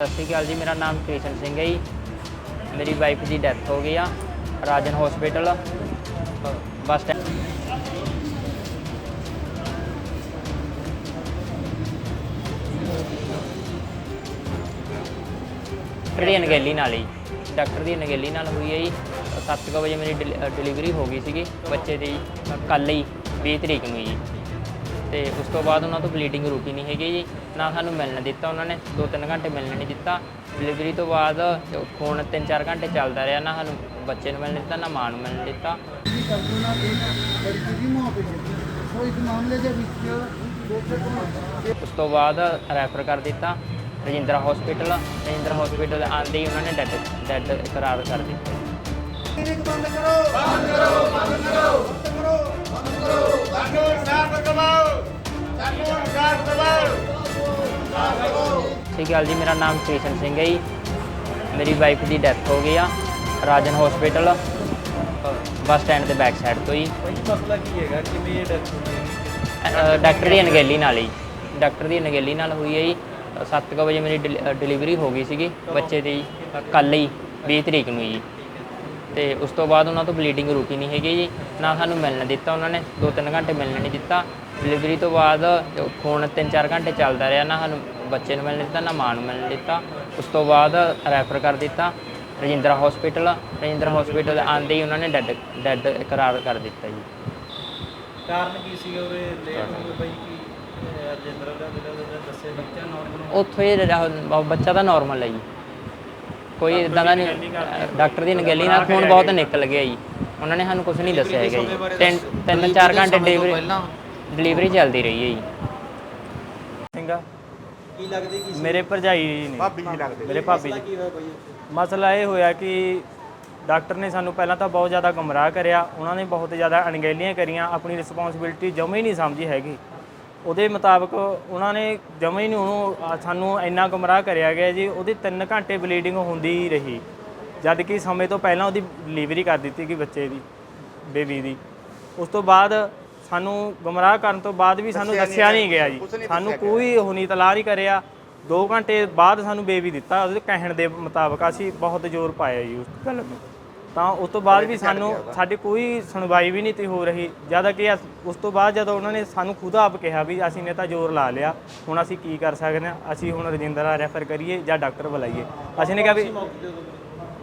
ਸਤਿ ਸ਼੍ਰੀ ਅਕਾਲ ਜੀ, ਮੇਰਾ ਨਾਮ ਕ੍ਰਿਸ਼ਨ ਸਿੰਘ ਹੈ ਜੀ। ਮੇਰੀ ਵਾਈਫ ਦੀ ਡੈਥ ਹੋ ਗਈ ਆ, Rajan hospital bus stand doctor ਦੀ ਅਣਗਹਿਲੀ ਨਾਲ ਹੀ, ਡਾਕਟਰ ਦੀ ਅਣਗਹਿਲੀ ਨਾਲ ਹੋਈ ਹੈ ਜੀ। 7:00 ਵਜੇ ਮੇਰੀ ਡਿਲੀਵਰੀ ਹੋ ਗਈ ਸੀਗੀ, ਬੱਚੇ ਦੀ ਕੱਲ੍ਹ ਹੀ 20 ਤਰੀਕ ਨੂੰ ਜੀ। ਤੇ ਉਸ ਤੋਂ ਬਾਅਦ ਉਹਨਾਂ ਤੋਂ ਬਲੀਡਿੰਗ ਰੁਕੀ ਨਹੀਂ ਹੈਗੀ ਜੀ। ਨਾ ਸਾਨੂੰ ਮਿਲਣ ਦਿੱਤਾ ਉਹਨਾਂ ਨੇ 2-3 ਘੰਟੇ ਮਿਲਣ ਨਹੀਂ ਦਿੱਤਾ। ਡਿਲੀਵਰੀ ਤੋਂ ਬਾਅਦ ਖੂਨ 3-4 ਘੰਟੇ ਚੱਲਦਾ ਰਿਹਾ ਨਾ ਸਾਨੂੰ ਬੱਚੇ ਨੂੰ ਮਿਲਣ ਦਿੱਤਾ ਨਾ ਮਾਂ ਨੂੰ ਮਿਲਣ ਦਿੱਤਾ। ਉਸ ਤੋਂ ਬਾਅਦ ਰੈਫਰ ਕਰ ਦਿੱਤਾ ਰਜਿੰਦਰਾ ਹਸਪੀਟਲ ਰਜਿੰਦਰਾ ਹਸਪੀਟਲ ਆਂਦੇ ਹੀ ਉਹਨਾਂ ਨੇ ਡੈਡ ਡੈਡ ਇਕਰਾਰ ਕਰ ਦਿੱਤਾ। ਬੰਦ ਕਰੋ? ਬੰਦ ਕਰੋ ਬੰਦ ਕਰੋ ਬੰਦ ਕਰੋ ਬੰਦ ਕਰੋ। ਸਾਨੂੰ ਇਨਸਾਫ ਦਿਵਾਓ ਸਾਨੂੰ ਇਨਸਾਫ ਦਿਵਾਓ ਸ਼੍ਰੀ ਅਕਾਲ ਜੀ ਮੇਰਾ ਨਾਮ ਕ੍ਰਿਸ਼ਨ ਸਿੰਘ ਹੈ ਜੀ। ਮੇਰੀ ਵਾਈਫ ਦੀ ਡੈਥ ਹੋ ਗਈ ਆ ਰਾਜਨ ਹਸਪੀਟਲ ਬੱਸ ਸਟੈਂਡ ਦੇ ਬੈਕ ਸਾਈਡ ਤੋਂ ਜੀ। ਭਾਈ ਮਸਲਾ ਕੀ ਹੈਗਾ? ਕਿਵੇਂ ਇਹ ਡੈਥ ਹੋਈ ਹੈ ਡਾਕਟਰ ਦੀ ਅਣਗਹਿਲੀ ਨਾਲ ਹੀ। ਡਾਕਟਰ ਦੀ ਅਣਗਹਿਲੀ ਨਾਲ ਹੋਈ ਹੈ ਜੀ। 7:00 ਵਜੇ ਮੇਰੀ ਡਿਲੀਵਰੀ ਹੋ ਗਈ ਸੀਗੀ ਬੱਚੇ ਦੀ ਕੱਲ੍ਹ ਹੀ 20 ਤਰੀਕ ਨੂੰ ਜੀ। ਤੇ ਉਸ ਤੋਂ ਬਾਅਦ ਉਹਨਾਂ ਤੋਂ ਬਲੀਡਿੰਗ ਰੁਕੀ ਨਹੀਂ ਹੈਗੀ ਜੀ। ਨਾ ਸਾਨੂੰ ਮਿਲਣ ਦਿੱਤਾ ਉਹਨਾਂ ਨੇ 2-3 ਘੰਟੇ ਮਿਲਣ ਨਹੀਂ ਦਿੱਤਾ। ਡਿਲੀਵਰੀ ਤੋਂ ਬਾਅਦ ਖੂਨ 3-4 ਘੰਟੇ ਚੱਲਦਾ ਰਿਹਾ ਨਾ ਸਾਨੂੰ ਬੱਚੇ ਨੂੰ ਮਿਲਣ ਦਿੱਤਾ ਨਾ ਮਾਂ ਨੂੰ ਮਿਲਣ ਦਿੱਤਾ। ਉਸ ਤੋਂ ਬਾਅਦ ਰੈਫਰ ਕਰ ਦਿੱਤਾ ਰਜਿੰਦਰਾ ਹਸਪੀਟਲ ਰਜਿੰਦਰਾ ਹਸਪੀਟਲ ਆਂਦੇ ਹੀ ਉਹਨਾਂ ਨੇ ਡੈਡ ਡੈਡ ਇਕਰਾਰ ਕਰ ਦਿੱਤਾ ਜੀ। ਕਾਰਨ ਕੀ ਸੀਗਾ ਉਹਦੇ ਲੇਟ ਹੋ ਗਏ ਕੀ ਰਜਿੰਦਰ ਦਾ ਜਿਹੜਾ ਦੱਸੇ ਬੱਚਾ ਨਾਰਮਲ ਉੱਥੋਂ ਬੱਚਾ ਤਾਂ ਨਾਰਮਲ ਹੈ ਜੀ। ਕੋਈ ਇਦਾਂ ਦਾ ਨਹੀਂ ਡਾਕਟਰ ਦੀ ਨਗੈਲੀ ਨਾਲ ਖੂਨ ਬਹੁਤ ਨਿਕਲ ਗਿਆ ਜੀ। ਉਹਨਾਂ ਨੇ ਸਾਨੂੰ ਕੁਝ ਨਹੀਂ ਦੱਸਿਆ ਹੈਗਾ ਜੀ। ਤਿੰਨ ਤਿੰਨ ਚਾਰ ਘੰਟੇ ਡਿਲੀਵਰੀ ਡਿਲੀਵਰੀ ਚੱਲਦੀ ਰਹੀ ਹੈ ਜੀ। ਸਿੰਘਾ ਕੀ ਲੱਗਦੇ ਕੀ ਮੇਰੇ ਭਰਜਾਈ ਨੇ। ਭਾਬੀ ਜੀ ਲੱਗਦੇ। ਮੇਰੇ ਭਾਬੀ ਜੀ। ਮਸਲਾ ਇਹ ਹੋਇਆ ਕਿ ਡਾਕਟਰ ਨੇ ਸਾਨੂੰ ਪਹਿਲਾਂ ਤਾਂ ਬਹੁਤ ਜ਼ਿਆਦਾ ਗੁੰਮਰਾਹ ਕਰਿਆ। ਉਹਨਾਂ ਨੇ ਬਹੁਤ ਜ਼ਿਆਦਾ ਅਣਗਹਿਲੀਆਂ ਕਰੀਆਂ। ਆਪਣੀ ਰਿਸਪੌਂਸਿਬਿਲਟੀ ਜਮਾ ਹੀ ਨਹੀਂ ਸਮਝੀ ਹੈਗੀ। ਉਹਦੇ ਮੁਤਾਬਕ ਉਹਨਾਂ ਨੇ ਜਮਾ ਹੀ ਨਹੀਂ ਉਹਨੂੰ ਸਾਨੂੰ ਇੰਨਾ ਗੁੰਮਰਾਹ ਕਰਿਆ ਗਿਆ ਜੀ ਉਹਦੀ 3 ਘੰਟੇ ਬਲੀਡਿੰਗ ਹੁੰਦੀ ਹੀ ਰਹੀ। ਜਦ ਕਿ ਸਮੇਂ ਤੋਂ ਪਹਿਲਾਂ ਉਹਦੀ ਡਿਲੀਵਰੀ ਕਰ ਦਿੱਤੀ ਗਈ ਬੱਚੇ ਦੀ ਬੇਬੀ ਦੀ। ਉਸ ਤੋਂ ਬਾਅਦ ਸਾਨੂੰ ਗੁੰਮਰਾਹ ਕਰਨ ਤੋਂ ਬਾਅਦ ਵੀ ਸਾਨੂੰ ਦੱਸਿਆ ਨਹੀਂ ਗਿਆ ਜੀ। ਸਾਨੂੰ ਕੋਈ ਉਹ ਨਹੀਂ ਤਲਾਹ ਨਹੀਂ ਕਰਿਆ। 2 ਘੰਟੇ ਬਾਅਦ ਸਾਨੂੰ ਬੇਬੀ ਦਿੱਤਾ ਉਹਦੇ ਕਹਿਣ ਦੇ ਮੁਤਾਬਕ ਅਸੀਂ ਬਹੁਤ ਜ਼ੋਰ ਪਾਇਆ ਜੀ ਉਸ ਗੱਲ ਨੂੰ ਤਾਂ ਉਸ ਤੋਂ ਬਾਅਦ ਵੀ ਸਾਨੂੰ ਸਾਡੀ ਕੋਈ ਸੁਣਵਾਈ ਵੀ ਨਹੀਂ ਤੀ ਹੋ ਰਹੀ। ਜਦ ਕਿ ਅਸ- ਉਸ ਤੋਂ ਬਾਅਦ ਜਦੋਂ ਉਹਨਾਂ ਨੇ ਸਾਨੂੰ ਖੁਦ ਆਪ ਕਿਹਾ ਵੀ ਅਸੀਂ ਨੇ ਤਾਂ ਜ਼ੋਰ ਲਾ ਲਿਆ ਹੁਣ ਅਸੀਂ ਕੀ ਕਰ ਸਕਦੇ ਹਾਂ? ਅਸੀਂ ਹੁਣ ਰਜਿੰਦਰਾ ਰੈਫਰ ਕਰੀਏ ਜਾਂ ਡਾਕਟਰ ਬੁਲਾਈਏ। ਅਸੀਂ ਨੇ ਕਿਹਾ ਵੀ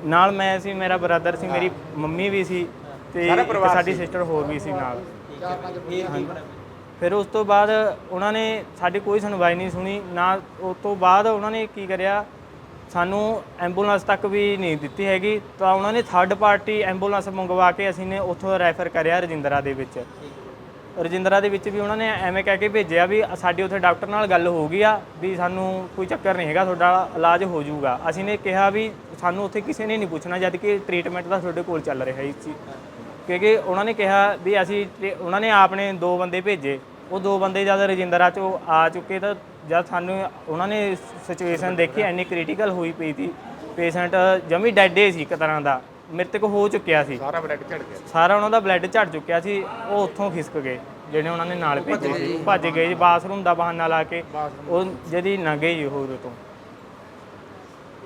ਨਾਲ ਮੈਂ ਸੀ ਮੇਰਾ ਬ੍ਰਦਰ ਸੀ ਮੇਰੀ ਮੰਮੀ ਵੀ ਸੀ ਤੇ ਇੱਕ ਸਾਡੀ ਸਿਸਟਰ ਹੋਰ ਵੀ ਸੀ ਨਾਲ। ਫਿਰ ਉਸ ਤੋਂ ਬਾਅਦ ਉਹਨਾਂ ਨੇ ਸਾਡੀ ਕੋਈ ਸੁਣਵਾਈ ਨਹੀਂ ਸੁਣੀ। ਨਾ ਉਸ ਤੋਂ ਬਾਅਦ ਉਹਨਾਂ ਨੇ ਕੀ ਕਰਿਆ ਸਾਨੂੰ ਐਂਬੂਲੈਂਸ ਤੱਕ ਵੀ ਨਹੀਂ ਦਿੱਤੀ ਹੈਗੀ। ਤਾਂ ਉਹਨਾਂ ਨੇ ਥਰਡ ਪਾਰਟੀ ਐਂਬੂਲੈਂਸ ਮੰਗਵਾ ਕੇ ਅਸੀਂ ਨੇ ਉੱਥੋਂ ਰੈਫਰ ਕਰਿਆ ਰਜਿੰਦਰਾ ਦੇ ਵਿੱਚ। ਰਜਿੰਦਰਾ ਦੇ ਵਿੱਚ ਵੀ ਉਹਨਾਂ ਨੇ ਐਵੇਂ ਕਹਿ ਕੇ ਭੇਜਿਆ ਵੀ ਸਾਡੀ ਉੱਥੇ ਡਾਕਟਰ ਨਾਲ ਗੱਲ ਹੋ ਗਈ ਆ ਵੀ ਸਾਨੂੰ ਕੋਈ ਚੱਕਰ ਨਹੀਂ ਹੈਗਾ, ਤੁਹਾਡਾ ਇਲਾਜ ਹੋ ਜਾਊਗਾ। ਅਸੀਂ ਨੇ ਕਿਹਾ ਵੀ ਸਾਨੂੰ ਉੱਥੇ ਕਿਸੇ ਨੇ ਨਹੀਂ ਪੁੱਛਣਾ ਜਦ ਕਿ ਟ੍ਰੀਟਮੈਂਟ ਤਾਂ ਤੁਹਾਡੇ ਕੋਲ ਚੱਲ ਰਿਹਾ ਇਸ ਚੀਜ਼ ਕਿਉਂਕਿ ਉਹਨਾਂ ਨੇ ਕਿਹਾ ਵੀ ਅਸੀਂ ਉਹਨਾਂ ਨੇ ਆਪਣੇ ਦੋ ਬੰਦੇ ਭੇਜੇ। ਉਹ ਦੋ ਬੰਦੇ ਜਦ ਰਜਿੰਦਰਾ ਚੋਂ ਆ ਚੁੱਕੇ ਤਾਂ ਜਦ ਸਾਨੂੰ ਉਹਨਾਂ ਨੇ ਸਿਚੁਏਸ਼ਨ ਦੇਖੀ ਇੰਨੀ ਕ੍ਰਿਟੀਕਲ ਹੋਈ ਪਈ ਸੀ। ਪੇਸ਼ੈਂਟ ਜਮੀ ਡੈਡ ਸੀ ਇੱਕ ਤਰ੍ਹਾਂ ਦਾ। ਮ੍ਰਿਤਕ ਹੋ ਚੁੱਕਿਆ ਸੀ। ਸਾਰਾ ਬਲੱਡ ਝੜ ਗਿਆ। ਸਾਰਾ ਉਹਨਾਂ ਦਾ ਬਲੱਡ ਝੜ ਚੁੱਕਿਆ ਸੀ। ਉਹ ਉੱਥੋਂ ਖਿਸਕ ਗਏ ਜਿਹੜੇ ਉਹਨਾਂ ਨੇ ਨਾਲ ਭੇਜੇ ਸੀ ਭੱਜ ਗਏ ਜੀ ਬਾਥਰੂਮ ਦਾ ਬਹਾਨਾ ਲਾ ਕੇ। ਉਹ ਜਦੀ ਨਾ ਗਏ ਜੀ ਹੋਰ ਤੋਂ।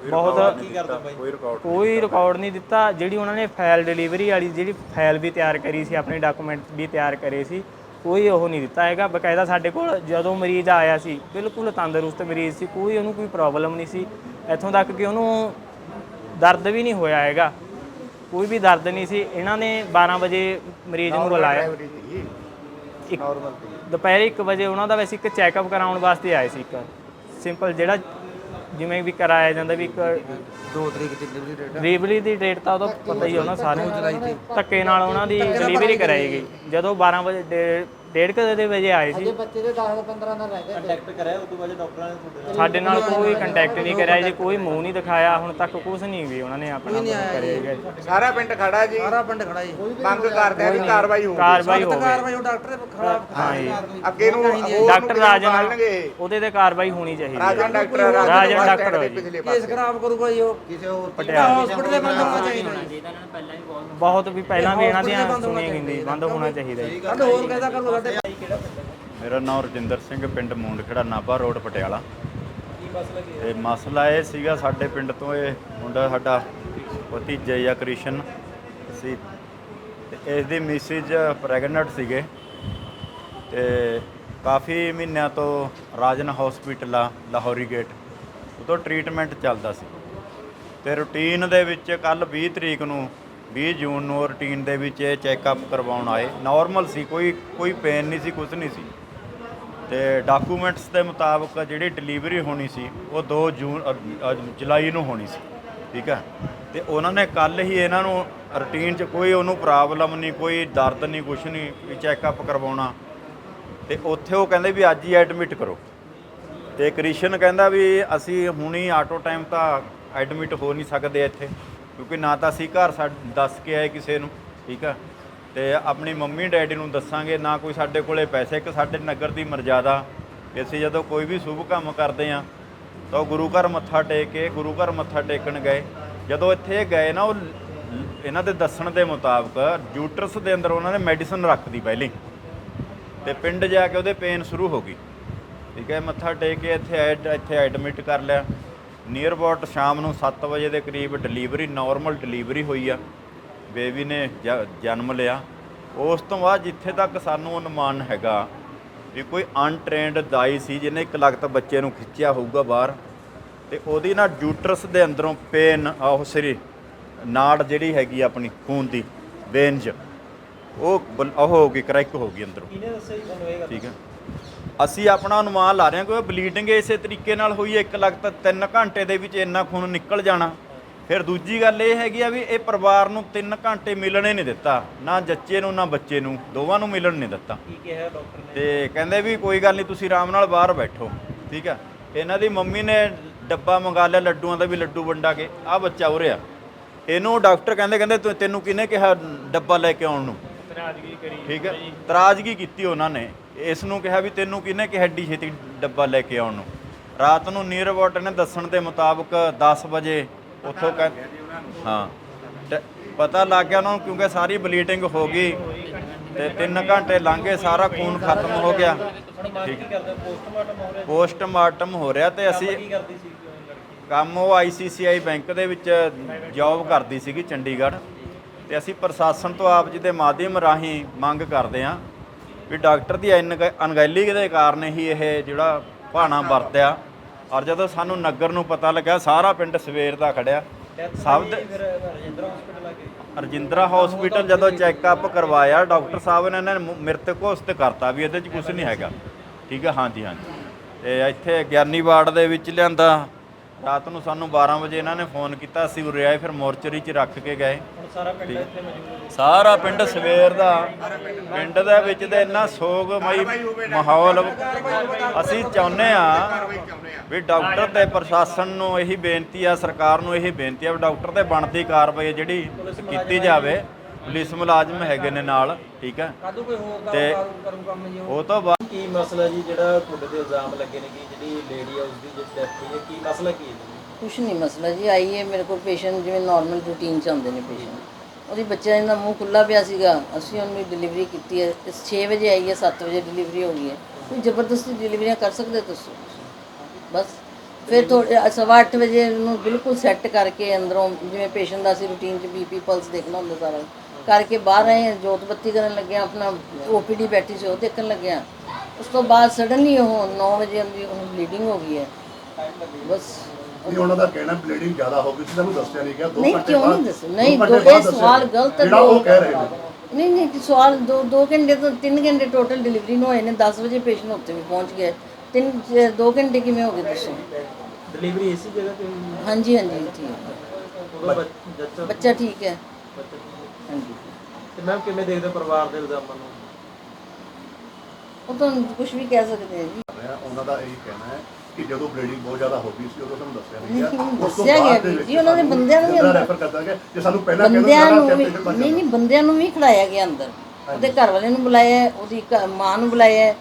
ਬਹੁਤ ਕੋਈ ਰਿਕਾਰਡ ਕੋਈ ਰਿਕਾਰਡ ਨਹੀਂ ਦਿੱਤਾ। ਜਿਹੜੀ ਉਹਨਾਂ ਨੇ ਫਾਈਲ ਡਿਲੀਵਰੀ ਵਾਲੀ ਜਿਹੜੀ ਫਾਈਲ ਵੀ ਤਿਆਰ ਕਰੀ ਸੀ ਆਪਣੇ ਡਾਕੂਮੈਂਟ ਵੀ ਤਿਆਰ ਕਰੇ ਸੀ ਕੋਈ ਉਹ ਨਹੀਂ ਦਿੱਤਾ ਹੈਗਾ। ਬਕਾਇਦਾ ਸਾਡੇ ਕੋਲ ਜਦੋਂ ਮਰੀਜ਼ ਆਇਆ ਸੀ ਬਿਲਕੁਲ ਤੰਦਰੁਸਤ ਮਰੀਜ਼ ਸੀ ਕੋਈ ਉਹਨੂੰ ਕੋਈ ਪ੍ਰੋਬਲਮ ਨਹੀਂ ਸੀ। ਇੱਥੋਂ ਤੱਕ ਕਿ ਉਹਨੂੰ ਦਰਦ ਵੀ ਨਹੀਂ ਹੋਇਆ ਹੈਗਾ। ਕੋਈ ਵੀ ਦਰਦ ਨਹੀਂ ਸੀ। ਇਹਨਾਂ ਨੇ 12 ਵਜੇ ਮਰੀਜ਼ ਨੂੰ ਬੁਲਾਇਆ। ਦੁਪਹਿਰੇ 1 ਵਜੇ ਉਹਨਾਂ ਦਾ ਵੈਸੇ ਇੱਕ ਚੈੱਕਅਪ ਕਰਾਉਣ ਵਾਸਤੇ ਆਏ ਸੀ ਇੱਕ। ਸਿੰਪਲ ਜਿਹੜਾ ਜਿਵੇਂ ਵੀ ਕਰਾਇਆ ਜਾਂਦਾ ਵੀ ਇੱਕ 2 ਤਰੀਕ ਦੀ ਡਿਲੀਵਰੀ ਡੇਟ ਡਿਲੀਵਰੀ ਦੀ ਡੇਟ ਤਾਂ ਉਹਦਾ ਪਤਾ ਹੀ ਉਹਨਾਂ ਸਾਰਿਆਂ ਨੂੰ। ਧੱਕੇ ਨਾਲ ਉਹਨਾਂ ਦੀ ਡਿਲੀਵਰੀ ਕਰਾਈ ਗਈ। ਜਦੋਂ 12 ਵਜੇ ਡੇਢ ਕੁ ਦੇ ਵਜੇ ਆਏ ਸੀ। ਬੱਚੇ ਦੇ 10 15 ਦਿਨ ਰਹਿ ਗਏ ਕੰਟੈਕਟ ਕਰਿਆ ਉਦੋਂ ਬਾਅਦ ਡਾਕਟਰਾਂ ਨੇ ਸਾਡੇ ਨਾਲ ਕੋਈ ਕੰਟੈਕਟ ਨਹੀਂ ਕਰਿਆ ਜੀ ਕੋਈ ਮੂੰਹ ਨਹੀਂ ਦਿਖਾਇਆ ਹੁਣ ਤੱਕ ਕੁਝ ਨਹੀਂ ਵੀ ਉਹਨਾਂ ਨੇ ਆਪਣਾ ਕਰਿਆ ਸਾਰਾ ਪਿੰਡ ਖੜਾ ਜੀ। ਸਾਰਾ ਪਿੰਡ ਖੜਾ ਜੀ। ਮੰਗ ਕਰਦੇ ਆ ਵੀ ਕਾਰਵਾਈ ਹੋਵੇ ਕਾਰਵਾਈ ਹੋਵੇ ਕਾਰਵਾਈ ਉਹ ਡਾਕਟਰ ਦੇ ਖਿਲਾਫ ਹਾਂ ਜੀ। ਅੱਗੇ ਨੂੰ ਡਾਕਟਰ ਰਾਜਨ। ਉਹਦੇ ਤੇ ਕਾਰਵਾਈ ਹੋਣੀ ਚਾਹੀਦੀ Rajan doctor Rajan doctor case ਖਰਾਬ ਕਰੂਗਾ ਜੀ ਉਹ। ਕਿਸੇ ਹੋਰ ਪਟਿਆਲਾ। ਹਸਪੀਟਲ ਦੇ ਬੰਦ ਹੋਣਾ ਚਾਹੀਦਾ ਜੀ। ਬਹੁਤ ਵੀ ਪਹਿਲਾਂ ਵੀ ਇਹਨਾਂ ਦੀਆਂ ਸੁਣੀਆਂ ਗਈਆਂ ਬੰਦ ਹੋਣਾ ਚਾਹੀਦਾ ਜੀ। ਹੋਰ ਕਹਿੰਦਾ ਮੇਰਾ ਨਾਮ ਰਜਿੰਦਰ ਸਿੰਘ ਪਿੰਡ ਮੂੰਡ ਖੇੜਾ ਨਾਭਾ ਰੋਡ ਪਟਿਆਲਾ। ਤੇ ਮਸਲਾ ਇਹ ਸੀਗਾ ਸਾਡੇ ਪਿੰਡ ਤੋਂ ਇਹ ਮੁੰਡਾ ਸਾਡਾ ਭਤੀਜਾ ਜਾਂ ਕ੍ਰਿਸ਼ਨ ਸੀ। ਤੇ ਇਸ ਦੀ ਮਿਸਿਜ ਪ੍ਰੈਗਨੈਂਟ ਸੀਗੇ। ਤੇ ਕਾਫੀ ਮਹੀਨਿਆਂ ਤੋਂ ਰਾਜਨ ਹਸਪੀਟਲ ਆ ਲਾਹੌਰੀ ਗੇਟ ਉਦੋਂ ਟ੍ਰੀਟਮੈਂਟ ਚੱਲਦਾ ਸੀ। ਤੇ ਰੂਟੀਨ ਦੇ ਵਿੱਚ ਕੱਲ 20 ਤਰੀਕ ਨੂੰ 20 ਜੂਨ ਨੂੰ ਰੂਟੀਨ ਦੇ ਵਿੱਚ ਇਹ ਚੈੱਕਅਪ ਕਰਵਾਉਣ ਆਏ। ਨਾਰਮਲ ਸੀ ਕੋਈ ਕੋਈ ਪੇਨ ਨਹੀਂ ਸੀ ਕੁਝ ਨਹੀਂ ਸੀ। ਤੇ ਡਾਕੂਮੈਂਟਸ ਦੇ ਮੁਤਾਬਕ ਜਿਹੜੀ ਡਿਲੀਵਰੀ ਹੋਣੀ ਸੀ ਉਹ 2 ਜੂਨ ਅ, ਅ, ਜੁਲਾਈ ਨੂੰ ਹੋਣੀ ਸੀ। ਠੀਕ ਹੈ ਤੇ ਉਹਨਾਂ ਨੇ ਕੱਲ ਹੀ ਇਹਨਾਂ ਨੂੰ ਰੂਟੀਨ 'ਚ ਕੋਈ ਉਹਨੂੰ ਪ੍ਰੋਬਲਮ ਨਹੀਂ ਕੋਈ ਦਰਦ ਨਹੀਂ ਕੁਝ ਨਹੀਂ ਵੀ ਚੈੱਕਅਪ ਕਰਵਾਉਣਾ। ਤੇ ਉੱਥੇ ਉਹ ਕਹਿੰਦੇ ਵੀ ਅੱਜ ਹੀ ਐਡਮਿਟ ਕਰੋ। ਤੇ ਕ੍ਰਿਸ਼ਨ ਕਹਿੰਦਾ ਵੀ ਅਸੀਂ ਹੁਣੀ ਆਟੋ ਟਾਈਮ ਤਾਂ ਐਡਮਿਟ ਹੋ ਨਹੀਂ ਸਕਦੇ ਇੱਥੇ। ਕਿਉਂਕਿ ਨਾ ਤਾਂ ਅਸੀਂ ਘਰ ਸਾ, ਦੱਸ ਕੇ ਆਏ ਕਿਸੇ ਨੂੰ, ਠੀਕ ਆ? ਤੇ ਆਪਣੀ ਮੰਮੀ ਡੈਡੀ ਨੂੰ ਦੱਸਾਂਗੇ, ਨਾ ਕੋਈ ਸਾਡੇ ਕੋਲੇ ਪੈਸੇ, ਇੱਕ ਸਾਡੇ ਨਗਰ ਦੀ ਮਰਜ਼ਾਦਾ। ਕਿ ਅਸੀਂ ਜਦੋਂ ਕੋਈ ਵੀ ਸ਼ੁਭ ਕੰਮ ਕਰਦੇ ਆ, ਤਾਂ ਉਹ ਗੁਰੂ ਘਰ ਮੱਥਾ ਟੇਕ ਕੇ, ਗੁਰੂ ਘਰ ਮੱਥਾ ਟੇਕਣ ਗਏ। ਜਦੋਂ ਇੱਥੇ ਗਏ ਨਾ, ਉਹ ਇਹਨਾਂ ਦੇ ਦੱਸਣ ਦੇ ਮੁਤਾਬਕ ਜੂਟਰਸ ਦੇ ਅੰਦਰ ਉਹਨਾਂ ਨੇ ਮੈਡੀਸਨ ਰੱਖਦੀ ਪਹਿਲੀ। ਤੇ ਪਿੰਡ ਜਾ ਕੇ ਉਹਦੇ ਪੇਨ ਸ਼ੁਰੂ ਹੋ ਗਈ। ਠੀਕ ਹੈ, ਮੱਥਾ ਟੇਕ ਕੇ ਇੱਥੇ ਐਡ, ਇੱਥੇ ਐਡਮਿਟ ਕਰ ਲਿਆ। ਨੀਅਰ ਅਬਾਊਟ ਸ਼ਾਮ ਨੂੰ 7 ਵਜੇ ਦੇ ਕਰੀਬ ਡਿਲੀਵਰੀ ਨਾਰਮਲ ਡਿਲੀਵਰੀ ਹੋਈ ਆ। ਬੇਬੀ ਨੇ ਜਨਮ ਲਿਆ। ਉਸ ਤੋਂ ਬਾਅਦ ਜਿੱਥੇ ਤੱਕ ਸਾਨੂੰ ਅਨੁਮਾਨ ਹੈਗਾ ਵੀ ਕੋਈ ਅਨਟ੍ਰੇਨਡ ਦਾਈ ਸੀ ਜਿਹਨੇ ਇੱਕ ਲਗਤ ਬੱਚੇ ਨੂੰ ਖਿੱਚਿਆ ਹੋਊਗਾ ਬਾਹਰ ਤੇ ਉਹਦੀ ਨਾ ਜੂਟਰਸ ਦੇ ਅੰਦਰੋਂ ਪੇਨ ਉਹ ਸਰੀ ਨਾੜ ਜਿਹੜੀ ਹੈਗੀ ਆਪਣੀ ਖੂਨ ਦੀ ਵੇਨਜ ਉਹ ਉਹ ਹੋ ਗਈ ਕਰੈਕ ਹੋ ਗਈ ਅੰਦਰੋਂ। ਠੀਕ ਹੈ ਅਸੀਂ ਆਪਣਾ ਅਨੁਮਾਨ ਲਾ ਰਹੇ ਹਾਂ ਕਿ ਬਲੀਡਿੰਗ ਇਸੇ ਤਰੀਕੇ ਨਾਲ ਹੋਈ ਹੈ ਇੱਕ ਲਗਤ 3 ਘੰਟੇ ਦੇ ਵਿੱਚ ਇੰਨਾ ਖੂਨ ਨਿਕਲ ਜਾਣਾ। ਫਿਰ ਦੂਜੀ ਗੱਲ ਇਹ ਹੈਗੀ ਆ ਵੀ ਇਹ ਪਰਿਵਾਰ ਨੂੰ 3 ਘੰਟੇ ਮਿਲਣੇ ਨਹੀਂ ਦਿੱਤਾ ਨਾ ਜੱਚੇ ਨੂੰ ਨਾ ਬੱਚੇ ਨੂੰ ਦੋਵਾਂ ਨੂੰ ਮਿਲਣ ਨਹੀਂ ਦਿੱਤਾ। ਕੀ ਕਿਹਾ ਡਾਕਟਰ ਨੇ? ਤੇ ਕਹਿੰਦੇ ਵੀ ਕੋਈ ਗੱਲ ਨਹੀਂ ਤੁਸੀਂ ਆਰਾਮ ਨਾਲ ਬਾਹਰ ਬੈਠੋ ਠੀਕ ਹੈ ਇਹਨਾਂ ਦੀ ਮੰਮੀ ਨੇ ਡੱਬਾ ਮੰਗਾ ਲਿਆ ਲੱਡੂਆਂ ਦਾ ਵੀ ਲੱਡੂ ਵੰਡਾ ਕੇ ਆ ਬੱਚਾ ਉਰੇ ਆ। ਇਹਨੂੰ ਡਾਕਟਰ ਕਹਿੰਦੇ ਕਹਿੰਦੇ ਤੂੰ- ਤੈਨੂੰ ਕਿਹਨੇ ਕਿਹਾ ਡੱਬਾ ਲੈ ਕੇ ਆਉਣ ਨੂੰ? ਤਰਾਜ਼ਗੀ ਕਰੀ ਠੀਕ ਹੈ ਤਰਾਜ਼ਗੀ ਕੀਤੀ ਉਹਨਾਂ ਨੇ। ਇਸ ਨੂੰ ਕਿਹਾ ਵੀ ਤੈਨੂੰ ਕਿਹਨੇ ਕਿ ਹੱਡੀ ਛੇਤੀ ਡੱਬਾ ਲੈ ਕੇ ਆਉਣ ਨੂੰ? ਰਾਤ ਨੂੰ ਨੀਅਰ ਅਬਾਊਟ ਨੇ ਦੱਸਣ ਦੇ ਮੁਤਾਬਕ 10 ਵਜੇ ਉੱਥੋਂ ਕਹਿ ਹਾਂ। ਤੇ ਪਤਾ ਲੱਗ ਗਿਆ ਉਹਨਾਂ ਨੂੰ ਕਿਉਂਕਿ ਸਾਰੀ ਬਲੀਡਿੰਗ ਹੋ ਗਈ ਤੇ 3 ਘੰਟੇ ਲੰਘੇ ਸਾਰਾ ਖੂਨ ਖਤਮ ਹੋ ਗਿਆ। ਠੀਕ। ਪੋਸਟਮਾਰਟਮ ਹੋ ਰਿਹਾ ਤੇ ਅਸੀਂ ਕੰਮ ਉਹ ਆਈਸੀਸੀਆਈ ਬੈਂਕ ਦੇ ਵਿੱਚ ਜੌਬ ਕਰਦੀ ਸੀਗੀ ਚੰਡੀਗੜ੍ਹ। ਤੇ ਅਸੀਂ ਪ੍ਰਸ਼ਾਸਨ ਤੋਂ ਆਪ ਜੀ ਦੇ ਮਾਧਿਅਮ ਰਾਹੀਂ ਮੰਗ ਕਰਦੇ ਹਾਂ ਵੀ ਡਾਕਟਰ ਦੀ ਅਨਗ- ਅਣਗਹਿਲੀ ਦੇ ਕਾਰਨ ਹੀ ਇਹ ਜਿਹੜਾ ਭਾਣਾ ਵਰਤਿਆ। ਔਰ ਜਦੋਂ ਸਾਨੂੰ ਨਗਰ ਨੂੰ ਪਤਾ ਲੱਗਾ ਸਾਰਾ ਪਿੰਡ ਸਵੇਰ ਦਾ ਖੜਿਆ। ਸਭ ਦੇ ਫਿਰ ਰਜਿੰਦਰਾ ਹਸਪੀਟਲ ਆ ਕੇ ਰਜਿੰਦਰਾ ਹਸਪੀਟਲ ਜਦੋਂ ਚੈੱਕਅਪ ਕਰਵਾਇਆ ਡਾਕਟਰ ਸਾਹਿਬ ਨੇ ਇਹਨਾਂ ਨੇ ਮੁ- ਮ੍ਰਿਤਕ ਘੋਸ਼ਿਤ ਕਰਤਾ ਵੀ ਇਹਦੇ 'ਚ ਕੁਝ ਨਹੀਂ ਹੈਗਾ। ਠੀਕ ਹੈ ਹਾਂਜੀ ਹਾਂਜੀ। ਤੇ ਇੱਥੇ ਗਿਆਨੀ ਵਾਰਡ ਦੇ ਵਿੱਚ ਲਿਆਂਦਾ। ਰਾਤ ਨੂੰ ਸਾਨੂੰ 12 ਵਜੇ ਇਹਨਾਂ ਨੇ ਫੋਨ ਕੀਤਾ ਅਸੀਂ ਉਰੇ ਆਏ ਫਿਰ ਮੋਰਚਰੀ 'ਚ ਰੱਖ ਕੇ ਗਏ। ਸਾਰਾ ਪਿੰਡ ਇੱਥੇ ਮੌਜੂਦ ਹੈ। ਸਾਰਾ ਪਿੰਡ ਸਵੇਰ ਦਾ ਪਿੰਡ ਦੇ ਵਿੱਚ ਤੇ ਇੰਨਾ ਸੋਗਮਈ ਮਾਹੌਲ ਅਸੀਂ ਚਾਹੁੰਦੇ ਆ ਵੀ ਡਾਕਟਰ ਤੇ ਪ੍ਰਸ਼ਾਸਨ ਨੂੰ ਇਹੀ ਬੇਨਤੀ ਆ ਸਰਕਾਰ ਨੂੰ ਇਹੀ ਬੇਨਤੀ ਆ ਵੀ ਡਾਕਟਰ ਤੇ ਬਣਦੀ ਕਾਰਵਾਈ ਜਿਹੜੀ ਕੀਤੀ ਜਾਵੇ। ਪੁਲਿਸ ਮੁਲਾਜ਼ਮ ਹੈਗੇ ਨੇ ਨਾਲ ਠੀਕ ਹੈ? ਕਾਦੂ ਕੋਈ ਹੋਰ ਤੇ ਕਰੂ ਕੰਮ ਜੀ ਉਹ? ਤੋਂ ਬਾਅਦ ਕੀ ਮਸਲਾ ਜੀ ਜਿਹੜਾ ਤੁਹਾਡੇ ਤੇ ਇਲਜ਼ਾਮ ਲੱਗੇ ਨੇ ਕਿ ਜਿਹੜੀ ਲੇਡੀ ਆ ਉਸ ਦੀ ਜਿਹੜੀ ਡੈਥ ਹੋਈ ਹੈ ਕੀ ਮਸਲਾ ਕੀ ਹੈ ਜੀ? ਕੁਛ ਨਹੀਂ ਮਸਲਾ ਜੀ ਆਈ ਹੈ ਮੇਰੇ ਕੋਲ ਪੇਸ਼ੈਂਟ ਜਿਵੇਂ ਨਾਰਮਲ ਰੂਟੀਨ ਚ ਆਉਂਦੇ ਨੇ ਪੇਸ਼ੈਂਟ ਉਹਦੀ ਬੱਚਾ ਦਾ ਮੂੰਹ ਖੁੱਲਾ ਪਿਆ ਸੀਗਾ ਅਸੀਂ ਉਹਨੂੰ ਡਿਲੀਵਰੀ ਕੀਤੀ ਹੈ 6 ਵਜੇ ਆਈ ਹੈ 7 ਵਜੇ ਡਿਲੀਵਰੀ ਹੋ ਗਈ ਹੈ। ਕੋਈ ਜ਼ਬਰਦਸਤੀ ਡਿਲੀਵਰੀਆਂ ਕਰ ਸਕਦੇ ਤੁਸੀਂ? ਬਸ। ਫਿਰ ਥੋੜੇ ਸਵਾ ਅੱਠ ਵਜੇ ਉਹਨੂੰ ਬਿਲਕੁਲ ਸੈੱਟ ਕਰਕੇ ਅੰਦਰੋਂ ਜਿਵੇਂ ਪੇਸ਼ੈਂਟ ਦਾ ਅਸੀਂ ਰੂਟੀਨ ਚ ਬੀਪੀ ਪਲਸ ਦੇਖਣਾ ਹੁੰਦਾ ਸਾਰਾ ਕਰਕੇ ਬਾਹਰ ਆਏ ਜੋਤ ਬੱਤੀ ਕਰਨ ਲੱਗੇ ਆਪਣਾ ਓਪੀਡੀ ਬੈਠੀ ਸੀ ਉਹ ਦੇਖਣ ਲੱਗੇ। ਉਸ ਤੋਂ ਬਾਅਦ ਸਡਨਲੀ ਉਹ 9 ਵਜੇ ਉਹਦੀ ਉਹਨੂੰ ਬਲੀਡਿੰਗ ਹੋ ਗਈ ਹੈ। ਬਸ। ਨਹੀਂ ਉਹਨਾਂ ਦਾ ਕਹਿਣਾ ਬਲੀਡਿੰਗ ਜ਼ਿਆਦਾ ਹੋ ਗਈ ਸੀ ਤੁਹਾਨੂੰ ਦੱਸਿਆ ਨਹੀਂ ਗਿਆ ਦੋ ਨਹੀਂ ਘੰਟੇ ਕਿਉਂ ਬਾਅਦ ਨਹੀਂ ਦੱਸ ਨਹੀਂ ਦੋ ਦੋ ਘੰਟੇ ਇਹ ਬਾਅਦ ਦੱਸਿਆ ਸਵਾਲ। ਗਲਤ ਹੈ ਜਿਹੜਾ ਉਹ ਕਹਿ ਰਹੇ ਨੇ। ਨਹੀਂ ਨਹੀਂ ਕਿ ਸਵਾਲ ਦੋ ਦੋ ਘੰਟੇ ਤੋਂ 3 ਘੰਟੇ ਟੋਟਲ ਡਿਲੀਵਰੀ ਨੂੰ ਹੋਏ ਨੇ 10 ਵਜੇ ਪੇਸ਼ੈਂਟ ਉੱਥੇ ਵੀ ਪਹੁੰਚ ਗਿਆ ਤਿੰਨ 2 ਘੰਟੇ ਕਿਵੇਂ ਹੋ ਗਏ ਦੱਸੋ? ਡਿਲੀਵਰੀ ਇਸੇ ਜਗ੍ਹਾ ਤੇ ਹੋਈ ਹੈ? ਹਾਂਜੀ ਹਾਂਜੀ ਠੀਕ ਹੈ। ਉਦੋਂ ਬੱਚ- ਠੀਕ ਹੈ। ਬੱਚਾ ਠੀਕ ਹੈ। ਹਾਂਜੀ। ਤੇ ਮੈਮ ਕਿਵੇਂ ਦੇਖਦੇ ਹੋ ਪਰਿਵਾਰ ਦੇ ਇਲਜ਼ਾਮਾਂ ਨੂੰ? ਉਹ ਤਾਂ ਕੁਝ ਵੀ ਕਹਿ ਸਕਦੇ ਹੈ ਜੀ। ਰਿਹਾ, ਉਹਨਾਂ ਦਾ ਇਹ ਕਹਿਣਾ ਹੈ ਕਿ ਜਦੋਂ ਬਲੀਡਿੰਗ ਬਹੁਤ ਜ਼ਿਆਦਾ ਹੋ ਗਈ ਸੀ ਉਦੋਂ ਸਾਨੂੰ ਦੱਸਿਆ ਨਹੀਂ ਗਿਆ। ਨਹੀਂ, ਉਸ ਤੋਂ ਦੱਸਿਆ ਬਾਅਦ ਗਿਆ ਦੇ ਵੀ ਵਿੱਚ ਜੀ, ਉਹਨਾਂ ਨੇ ਸਾਨੂੰ ਬੰਦਿਆਂ ਨੂੰ ਵੀ ਜਿੱਦਾਂ ਅੰਦਰ- ਰੈਫਰ ਕਰਤਾ ਗਿਆ ਜੇ ਸਾਨੂੰ ਪਹਿਲਾਂ ਕਹਿੰਦੇ ਬੰਦਿਆਂ ਨੂੰ ਵੀ ਟੈਂਪਰੇਚਰ ਨਹੀਂ ਨਹੀਂ ਬੰਦਿਆਂ ਨੂੰ ਵੀ ਖਿਲਾਇਆ ਗਿਆ ਅੰਦਰ। ਉਹਦੇ ਘਰ ਵਾਲੇ ਨੂੰ ਬੁਲਾਇਆ ਹੈ, ਉਹਦੀ ਘ- ਮਾਂ ਨੂੰ ਬੁਲਾਇਆ। ਹੈ।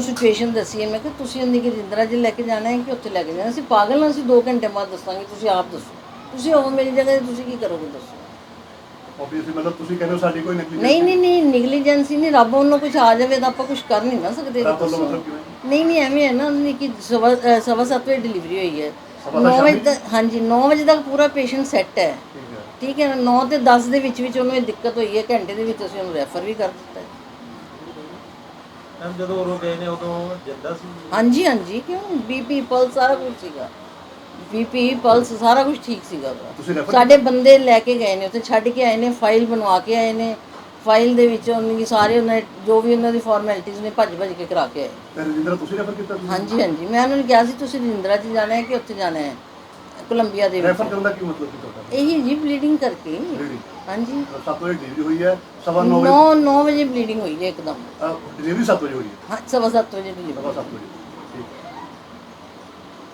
ਸਿਚੁਏਸ਼ਨ ਦੱਸੀ ਹੈ। ਮੈਂ ਕਿ ਤੁਸੀਂ ਉਹਦੀ ਕਿ ਜਿੰਦਰਾ ਜੀ ਲੈ ਕੇ ਜਾਣਾ ਹੈ ਕਿ ਉੱਥੇ ਲੈ ਕੇ ਜਾਣਾ ਅਸੀਂ ਪਾਗਲ ਹਾਂ ਅਸੀਂ 2 ਘੰਟੇ ਬਾਅਦ ਦੱਸਾਂਗੇ ਤੁਸੀਂ ਆਪ ਦੱਸੋ। ਤੁਸੀਂ ਹੋ ਮੇਰੀ ਜਗ੍ਹਾ ਤੇ ਤੁਸੀਂ ਕੀ ਕਰੋਗੇ ਦੱਸੋ? ਆਬਵੀਅਸਲੀ ਮਤਲਬ ਤੁਸੀਂ ਕਹਿੰਦੇ ਹੋ ਸਾਡੀ ਕੋਈ ਨਕਲੀ ਨਹੀਂ ਨਹੀਂ ਨਹੀਂ ਨੈਗਲੀਜੈਂਸੀ ਨਹੀਂ ਰੱਬ ਉਹਨੂੰ ਕੁਝ ਆ ਜਾਵੇ ਤਾਂ ਆਪਾਂ ਕੁਝ ਕਰ ਨਹੀਂ ਨਾ ਸਕਦੇ। ਰੱਬ ਵੱਲੋਂ। ਮਤਲਬ ਕਿਵੇਂ? ਨਹੀਂ ਨਹੀਂ ਐਵੇਂ ਹੈ ਨਾ ਨਹੀਂ ਕਿ ਸਵਾ ਅ, ਸਵਾ ਸੱਤ ਵਜੇ ਡਿਲੀਵਰੀ ਹੋਈ ਹੈ। 9 ਵਜੇ ਤੱਕ ਹਾਂਜੀ 9 ਵਜੇ ਤੱਕ ਪੂਰਾ ਪੇਸ਼ੈਂਟ ਸੈੱਟ ਹੈ। ਠੀਕ ਹੈ। ਠੀਕ ਹੈ 9 ਤੇ 10 ਦੇ ਵਿੱਚ ਵਿੱਚ ਉਹਨੂੰ ਇਹ ਦਿੱਕਤ ਹੋਈ ਹੈ ਘੰਟੇ ਦੇ ਵਿੱਚ ਅਸੀਂ ਉਹਨੂੰ ਰੈਫਰ ਵੀ ਕਰ ਦਿੱਤਾ ਹੈ। ਮੈਮ ਜਦੋਂ ਉਹ ਗਏ ਨੇ ਉਦੋਂ ਜਿੰਦਾ ਸੀ? ਹਾਂਜੀ ਹਾਂਜੀ ਕਿਉਂ? ਬੀਪੀ ਪਲਸ ਸਾਰਾ ਕੁਝ ਸੀਗਾ। ਬੀਪੀ ਪਲਸ ਸਾਰਾ ਕੁਝ ਠੀਕ ਸੀਗਾ ਤੁਸੀਂ ਸਾਡੇ ਬੰਦੇ ਲੈ ਕੇ ਗਏ ਨੇ ਉੱਥੇ ਛੱਡ ਕੇ ਆਏ ਨੇ ਫਾਈਲ ਬਣਵਾ ਕੇ ਆਏ ਨੇ। ਫਾਈਲ ਦੇ ਵਿੱਚ ਉਹਨਾਂ ਦੀ ਸਾਰੇ ਉਹਨਾਂ ਜੋ ਵੀ ਉਹਨਾਂ ਦੀ ਫਾਰਮੈਲਿਟੀਜ਼ ਨੇ ਭੱਜ ਭੱਜ ਕੇ ਕਰਾ ਕੇ ਆਏ। ਤੇ ਰਜਿੰਦਰ ਤੁਸੀਂ ਰੈਫਰ ਕੀਤਾ ਤੁਸੀਂ? ਹਾਂਜੀ ਹਾਂਜੀ। ਮੈਂ ਉਹਨਾਂ ਨੂੰ ਕਿਹਾ ਸੀ ਤੁਸੀਂ ਰਜਿੰਦਰਾ 'ਚ ਜਾਣਾ ਹੈ ਕਿ ਉੱਥੇ ਜਾਣਾ ਹੈ? ਕੋਲੰਬੀਆ ਦੇ ਵਿੱਚ। ਰੈਫਰ ਕਰਨ ਦਾ ਕੀ ਮਤਲਬ ਕੀ ਤੁਹਾਡਾ? ਇਹੀ ਜੀ ਬਲੀਡਿੰਗ ਕਰਕੇ। Bleeding? ਹਾਂਜੀ। 7 ਵਜੇ ਡਿਲੀਵਰੀ ਹੋਈ ਹੈ ਸਵਾ 9 ਵਜੇ? 9 9 ਵਜੇ ਬਲੀਡਿੰਗ ਹੋਈ ਹੈ ਇੱਕਦਮ। ਡਿਲੀਵਰੀ 7 ਵਜੇ ਹੋਈ ਹੈ? ਹਾਂ ਸਵਾ ਸੱਤ ਵਜੇ ਡਿਲੀਵਰੀ ਸਵਾ 7 ਵਜੇ।